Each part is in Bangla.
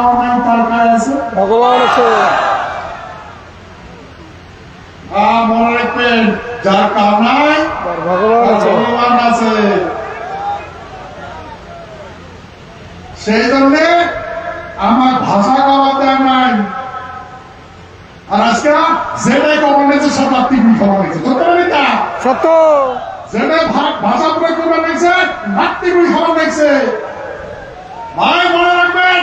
কাও নাই তার আছে? ভগবান আছে। মনে রাখবেন যার কাও ভগবান আছে। ভগবান আছে। সেই জন্যে আমার ভাষা দেয় নাই। আর আজকে যেটাই নিয়েছে সব নিয়েছে ধরতে পারি তা সত্য যেটা ভাষা প্রয়োগ করে নিয়েছে নাত্তিক খবর নিয়েছে ভাই মনে রাখবেন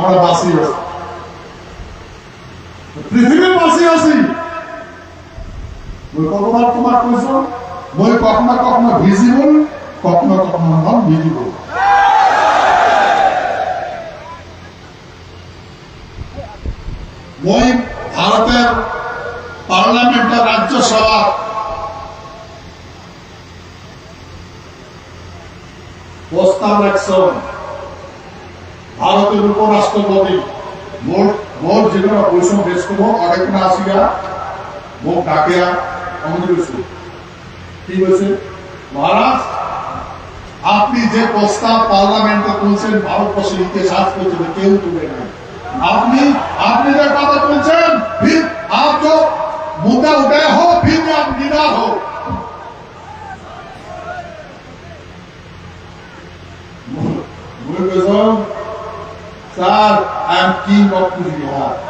আমরা বাসি আছি। পৃথিবীর বাসি আছি। কতবার তোমার কৈছো মই কখনো কখনো ভিজিবল কখনো কখনো নন ভিজিবল মই ভারতের পার্লামেন্টের রাজ্যসভা প্রস্তাব রাখছেন ভারতের উপরাষ্ট্রপতি। মোট মোট যেগুলো বৈষম বেশ করব আগে আসিয়া মোক ডাকিয়া আমাদের কি হয়েছে মহারাজ, আপনি যে প্রস্তাব পার্লামেন্টে তুলছেন ভারতবর্ষের ইতিহাস করছেন কেউ তুলে নাই। আপনি আপনি যে কথা তুলছেন আপনি I am king of who you.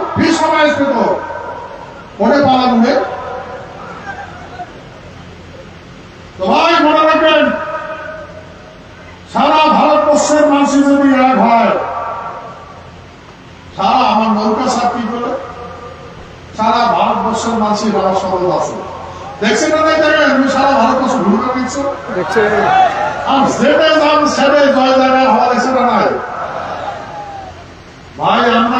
চিল্লাও বিশ সময় আসবে তো তো ভাই মনে রাখবেন সারা ভারতবর্ষের মানুষ যদি এক হয় সারা আমার নৌকা কি করে সারা ভারতবর্ষের মানুষের আমার সরল আছে। দেখছেন না দেখেন তুমি সারা ভারতবর্ষ ঘুরে দেখছ? আর যেতে যান সেটাই জয় জায়গায় হওয়া দেখছে না নাই ভাই আমরা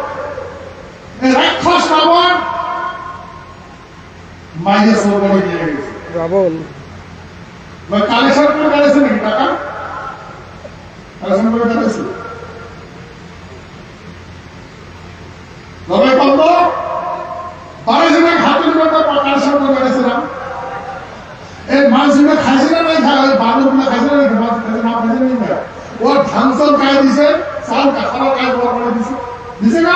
রাক্ষস রাবণ মাইয়া সরকারি নিয়ে গেছে। রাবণ। মানে কালেকশন করে গেছে নাকি টাকা কালেকশন করে গেছে। তবে বন্ধ বাড়িছে না হাতের মধ্যে কালেকশন করে এই খাইছে না নাই? খায় ওই বালুগুলো খাইছে না নাকি? মাছ খাইছে না খাইছে না না ও খাই দিছে চাল খাবার খাই বড় করে দিছে। দিছে না?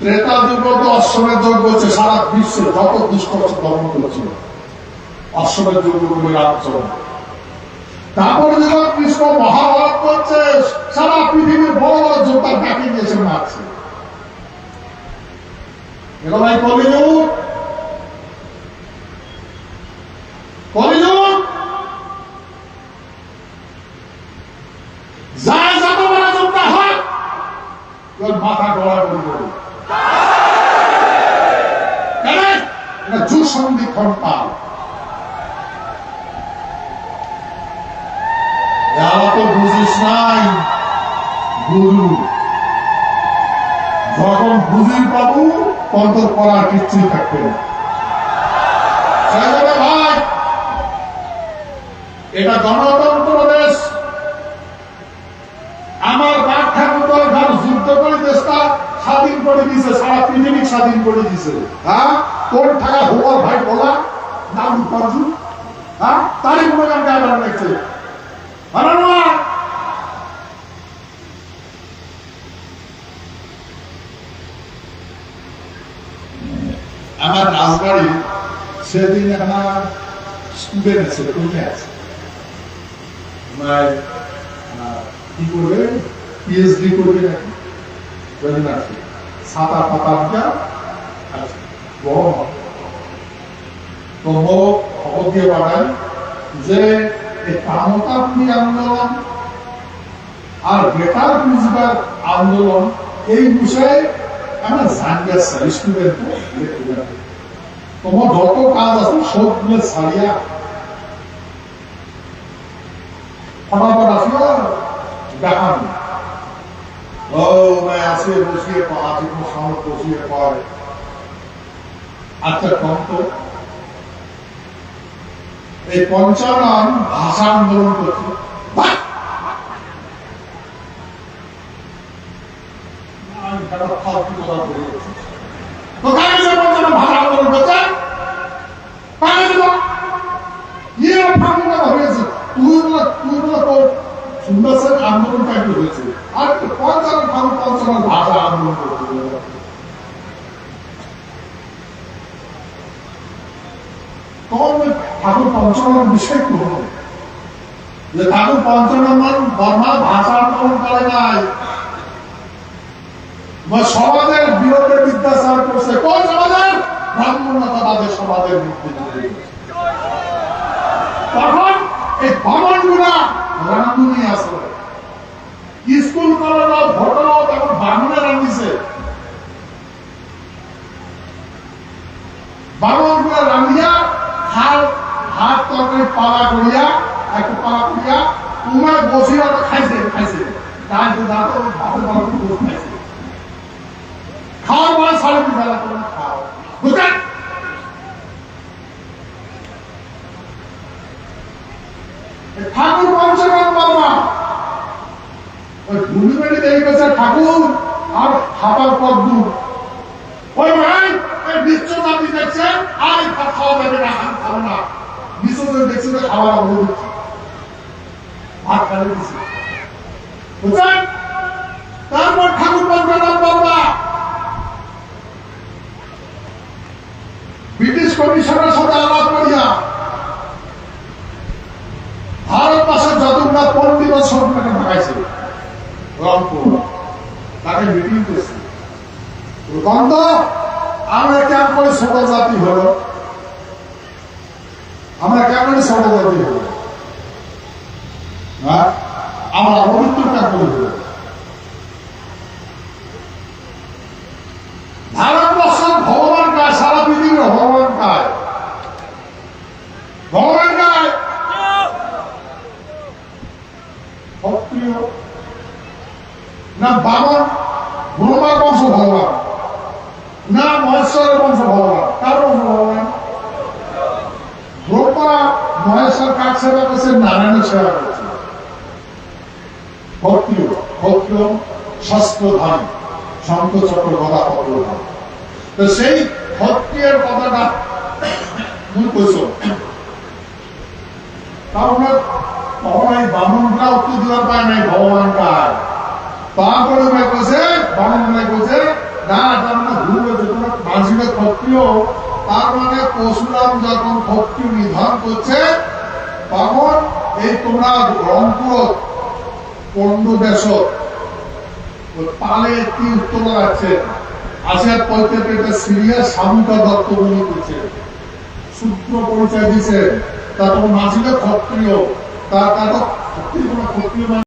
ত্রেতা যুগ অশ্বমের যুগ বলছে সারা বিশ্বে যত দুষ্ট ধর্ম করছিল অশ্বমের যুগ রামচন্দ্র তারপর যখন কৃষ্ণ মহাভারত করছে, সারা পৃথিবীর বড় বড় যোদ্ধা ডাকে দিয়েছে মারছে। ভাই কলিযুগ। কলিযুগ। যা যত বড় যোদ্ধা হয় মাথা গড়া করি করি কেন এটা যুগ সন্ধিক্ষণ কাল তো বুঝিস নাই, গুরু। যখন বুঝি পাবো তখন করার কিচ্ছুই থাকবে ভাই, এটা গণতন্ত্র দেশ। আমার বাপ ঠাকুর যুদ্ধ করে দেশটা স্বাধীন করে দিছে সারা পৃথিবী স্বাধীন করে দিছে হ্যাঁ? তোর টাকা হওয়ার ভাই বলা নাম পারজু হ্যাঁ? তারই কোনো গান গায়ে বেড়া দেখছে আমার রাজবাড়ি সেদিন আমার স্টুডেন্ট আছে কোথায় আছে। কি করবে? পিএইচডি করবে নাকি। ছাতা পাতা গরম আন্দোলন আর বেটার বুঝবার আন্দোলন এই বিষয়ে আমরা জানিয়ে তোমার যত কাজ আছে সব ছাড়িয়া দেখানো ও মানে আসে বসিয়ে পড়া বসিয়ে পড়ে আচ্ছা কম তো এই পঞ্চানন ভাষা আন্দোলন করছে বাহ! আমি কেন ফালতু কথা বলে যাচ্ছি? কোথায় গেছে পঞ্চানন ভাষা আন্দোলন করছে পাগল তো ইয়ে ফাঁকুন কথা হয়েছে তুই বলে তুই বলে তো সুন্দর সেন আন্দোলন কাটি হয়েছে আর পঞ্চানন ফাঁকুন পঞ্চানন ভাষা আন্দোলন করতে তখন ঠাকুর পঞ্চমের বিষয় কি? হলো যে ঠাকুর পঞ্চনন্দন বর্মা ভাষা আন্দোলন করে নাই। সমাজের বিরোধে বিদ্যাচার করছে। কোন সমাজের? ব্রাহ্মণতাবাদের সমাজের তখন এই ভবনগুলা রান্ধুনি আসলে। স্কুল কলেজ ঘটনা তখন ব্রাহ্মণে রান্ধিছে বামনগুলা রান্ধিয়া হাত হাত তরকারি পালা করিয়া একটু পালা করিয়া তোমার বসিয়া তো খাইছে খাইছে তাই তো দাঁত ভাতে পালা করে বসে খাইছে খাওয়ার পরে সাড়ে তিন ঠাকুর পঞ্চগণ বাবা ওই ভূমি বেড়ে দেখে গেছে ঠাকুর আর ওই ভাই এই বিশ্ব জাতি দেখছে আর খাওয়া যাবে না আমি খাব না বিশ্ব দেখছে যে খাওয়া হলো দিচ্ছে ভাত দিচ্ছে তারপর ঠাকুর পঞ্চগণ বাবা কমিশনের সাথে আলাপ করিয়া ভারতবর্ষের যতগুলা পন্ডিত সরকারকে ঢাকাইছে রংপুর, তাকে মিটিং করছে গন্ধ আমরা কেমন করে ছোট জাতি হলো? আমরা কেমন ছোট জাতি হলো? হ্যাঁ? আমরা অভিজ্ঞ কেমন হলো ভারতবর্ষের ভগবান কায় সারা পৃথিবীর ভগবান কায় ভগবান কায় ক্ষত্রিয় না বামন ব্রহ্মার বংশ ভগবান না মহেশ্বরের বংশ ভগবান কার বংশ ভগবান ব্রহ্মা মহেশ্বর কার নারায়ণের সেবা চক্র গদা পত্রধারী তো সেই কথাটা মুই কইছ। তখন এই বামনটা উত্তর দিবার পায় নাই ভগবান কার তারপরে না, তার মানে ভুল হয়েছে, তোমার মাঝিটা ক্ষত্রিয় তার মানে পরশুরাম যখন ক্ষত্রিয় নিধন করছে এই তোমরা রংপুর পণ্য দেশ পালে একটি উত্তর আছে। আসিয়ার পথে এটা সিরিয়ার স্বামীটা দত্ত বলে করছে সূত্র পরিচয় দিছে, তারপর মাঝিটা ক্ষত্রিয়, তার তার ক্ষত্রিয় কোনো ক্ষত্রিয় মানে